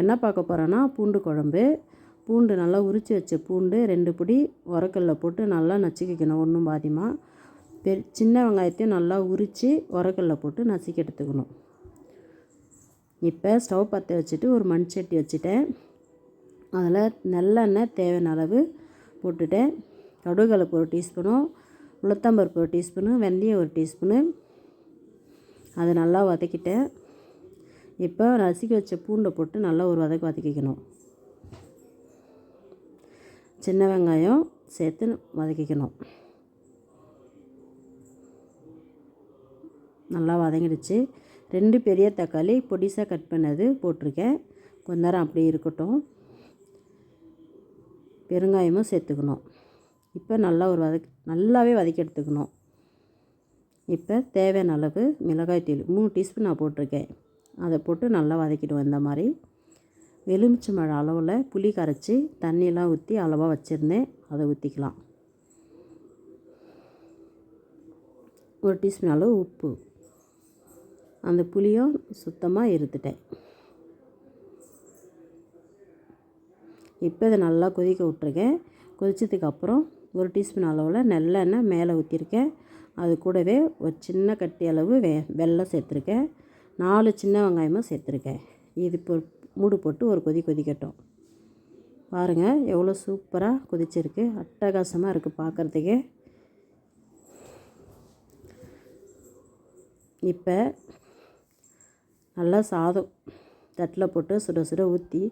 என்ன பார்க்க போகிறோன்னா பூண்டு குழம்பு. பூண்டு நல்லா உரித்து வச்ச பூண்டு ரெண்டு பிடி உரக்கல்ல போட்டு நல்லா நச்சுக்கிக்கணும் ஒன்றும் பாதிமா. பெ சின்ன வெங்காயத்தையும் நல்லா உரித்து உரக்கல்ல போட்டு நசுக்கி எடுத்துக்கணும். இப்போ ஸ்டவ் பற்ற வச்சுட்டு ஒரு மண் சட்டி வச்சுட்டேன். அதில் நல்லெண்ணெய் தேவையான அளவு போட்டுட்டேன். கடுகுகளுக்கு ஒரு டீஸ்பூனும் உளுத்தம்பருப்பு ஒரு டீஸ்பூனு வெந்தயம் ஒரு டீஸ்பூனு. அதை நல்லா வதக்கிட்டேன். இப்போ நசுக்கி வச்ச பூண்டை போட்டு நல்லா ஒரு வதக்கு வதக்கிக்கணும் சின்ன வெங்காயம் சேர்த்து வதக்கிக்கணும் நல்லா வதங்கிடுச்சு. ரெண்டு பெரிய தக்காளி பொடிசாக கட் பண்ணது போட்டிருக்கேன். கொஞ்ச நேரம் அப்படியே இருக்கட்டும். பெருங்காயமும் சேர்த்துக்கணும். இப்போ நல்லா ஒரு வதக் நல்லாவே வதக்கி எடுத்துக்கணும். இப்போ தேவையான அளவு மிளகாய் தூள் மூணு டீஸ்பூன் நான் போட்டிருக்கேன். அதை போட்டு நல்லா வதக்கிடுவோம் இந்த மாதிரி. எலுமிச்சை மழை அளவில் புளி கரைச்சி தண்ணியெலாம் ஊற்றி அளவாக வச்சுருந்தேன். அதை ஊற்றிக்கலாம் ஒரு டீஸ்பூன் அளவு உப்பு. அந்த புளியும் சுத்தமாக இருத்துட்டேன் இப்போ இதை நல்லா கொதிக்க விட்ருக்கேன் கொதிச்சதுக்கு அப்புறம் ஒரு டீஸ்பூன் அளவில் நல்லெண்ணெய் மேலே ஊற்றிருக்கேன் அது கூடவே ஒரு சின்ன கட்டி அளவு வெ வெள்ளம் சேர்த்துருக்கேன். நாலு சின்ன வெங்காயமும் சேர்த்துருக்கேன். இது இப்போ மூடு போட்டு ஒரு கொதி கொதிக்கட்டும். பாருங்கள் எவ்வளோ சூப்பராக கொதிச்சிருக்கு. அட்டகாசமாக இருக்குது பார்க்குறதுக்கே. இப்போ நல்லா சாதம் தட்டில் போட்டு சுட சுட ஊற்றி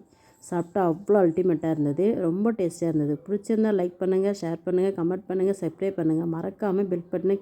சாப்பிட்டா அவ்வளோ அல்டிமேட்டாக இருந்தது. ரொம்ப டேஸ்ட்டாக இருந்தது. பிடிச்சிருந்தா லைக் பண்ணுங்கள் ஷேர் பண்ணுங்கள் கமெண்ட் பண்ணுங்கள் சப்ஸ்கிரைப் பண்ணுங்கள் மறக்காமல் பில் பண்ணி